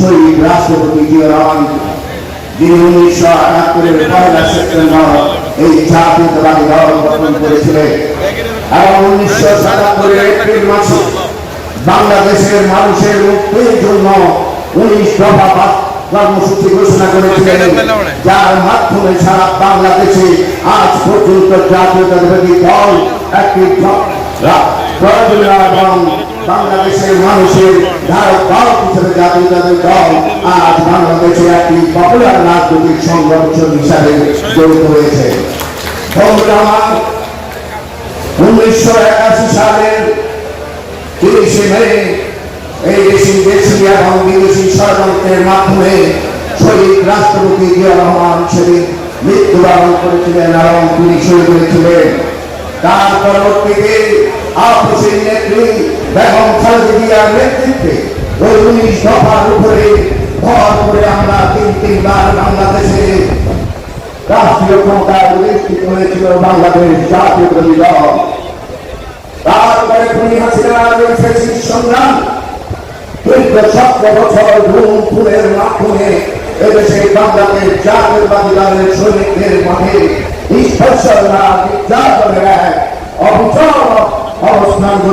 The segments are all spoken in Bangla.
শহীদ রাষ্ট্রপতি জিয়া রহমান যিনি উনিশশো পয়লা সেপ্টেম্বর এই গঠন এপ্রিল মাসে বাংলাদেশের মানুষের মুক্তির জন্য উনিশ দফা কর্মসূচি ঘোষণা করেছিলেন, যার মাধ্যমে সারা বাংলাদেশে আজ পর্যন্ত দল একটি প্রয়োজনীয় এবং বাংলাদেশের মানুষের ধারক বাহক হিসেবে জাতীয়তাবাদী দল আজ বাংলাদেশে একটি পপুলার রাজনৈতিক সংগঠন হিসাবে জড়িত হয়েছে উনিশশো একাশি সালের তিরিশে মে, এই দেশি দেশি এবং বিদেশি ষড়যন্ত্রের মাধ্যমে শহীদ রাষ্ট্রপতি জিয়া রহমান সেদিন মৃত্যুবরণ করেছিলেন এবং তিনি শহীদ হয়েছিলেন। তার পরবর্তীতে আপসের নেত্রী বেগম খালেদা জিয়ার নেতৃত্বে ওই উনিশ দফার উপরে ভর করে আমরা তিন তিনবার বাংলাদেশে রাষ্ট্রীয় ক্ষমতায় অধিষ্ঠিত হয়েছিল বাংলাদেশ জাতীয়তাবাদী দল। তারপরে খুনি হাসিনার ফেসিস সংগ্রাম দীর্ঘ সতেরো বছর ঘুম খুনের মাধ্যমে এদেশে বাংলাদেশ জাতীয়তাবাদী দলের সৈনিকদের মাঠে নিষ্পর্শরা নির্যাতনের এক অবিচল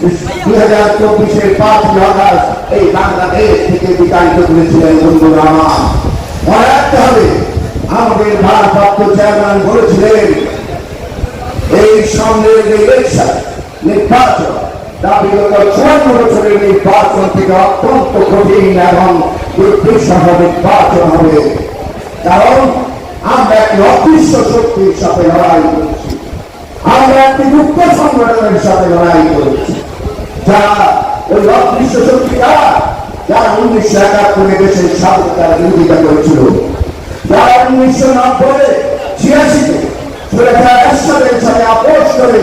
দুই হাজার চব্বিশের পাঁচই আগস্ট এই বাংলাদেশ থেকে বিতাড়িত করেছিলেন বন্ধুরা আমার মনে রাখতে হবে, আমাদের ভারপ্রাপ্ত চেয়ারম্যান বলেছিলেন, এই সামনের যে ইলেকশন নির্বাচন, তা বিগত চুয়ান্ন বছরের নির্বাচন থেকে অত্যন্ত কঠিন এবং দুর্বিষহ নির্বাচন হবে। কারণ আমরা একটি অদৃশ্য শক্তির সাথে লড়াই করছি। আমরা একটি মুক্ত সংগঠনের সাথে লড়াই করছি। যারা ওই অদৃশ্য শক্তি যারা উনিশশো একাত্তরে দেশের স্বাধীনতার বিরোধিতা করেছিল। যারা উনিশশো নব্বই ছিয়াশিতে সুরেখা এরশাদের সাথে আপোষ করে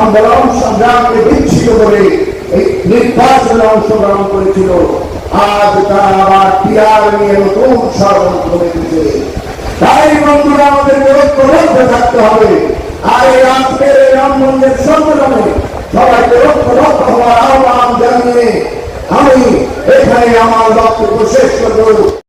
আন্দোলন সংগ্রামকে বিচ্ছিন্ন করে এই নির্বাচনে অংশগ্রহণ করেছিল, আজ তারা আবার টিআর নিয়ে নতুন ষড়যন্ত্র মেতেছে তাই বন্ধুরা আমাদেরকে ঐক্যবদ্ধ থাকতে হবে। আর এই আজকের এই রাম, মন্দির সম্মেলনে সবাইকে ঐক্যবদ্ধ হওয়ার আহ্বান জানিয়ে আমি এখানে আমার বক্তব্য শেষ করব।